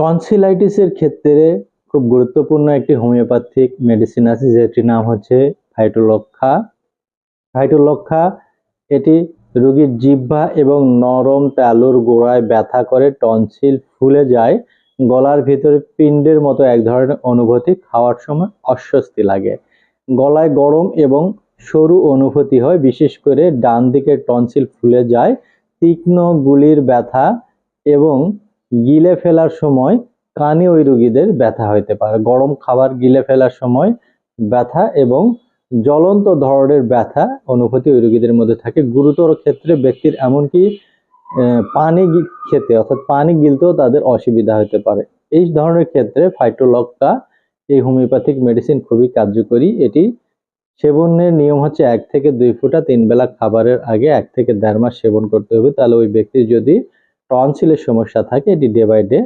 টনসিলাইটিসের ক্ষেত্রে খুব গুরুত্বপূর্ণ একটি হোমিওপ্যাথিক মেডিসিন আছে, যেটির নাম হচ্ছে ফাইটোলক্ষা ফাইটোলক্ষা এটি রোগীর জিহ্বা এবং নরম তালুর গোড়ায় ব্যথা করে টনসিল ফুলে যায়, গলার ভিতরে পিণ্ডের মতো এক ধরনের অনুভূতি খাওয়ার সময় অস্বস্তি লাগে। গলায় গরম এবং সরু অনুভূতি হয়, বিশেষ করে ডান দিকের টনসিল ফুলে যায়, তীক্ষ্ণ গুলির ব্যথা এবং গিলে ফেলার সময় কানে ওই রোগীদের ব্যথা হইতে পারে। গরম খাবার গিলে ফেলার সময় ব্যথা এবং জ্বলন্ত ধরনের ব্যথা অনুভূতি ওই রোগীদের মধ্যে থাকে। গুরুতর ক্ষেত্রে ব্যক্তির এমনকি পানি খেতে অর্থাৎ পানি গিলতেও তাদের অসুবিধা হতে পারে। এই ধরনের ক্ষেত্রে ফাইটোলকটা এই হোমিওপ্যাথিক মেডিসিন খুবই কার্যকরী। এটি সেবনের নিয়ম হচ্ছে এক থেকে দুই ফোঁটা তিন বেলা খাবারের আগে এক থেকে দেড় মাস সেবন করতে হবে। তাহলে ওই ব্যক্তির যদি টনসিলের সমস্যা থাকে এটি ডে বাই ডে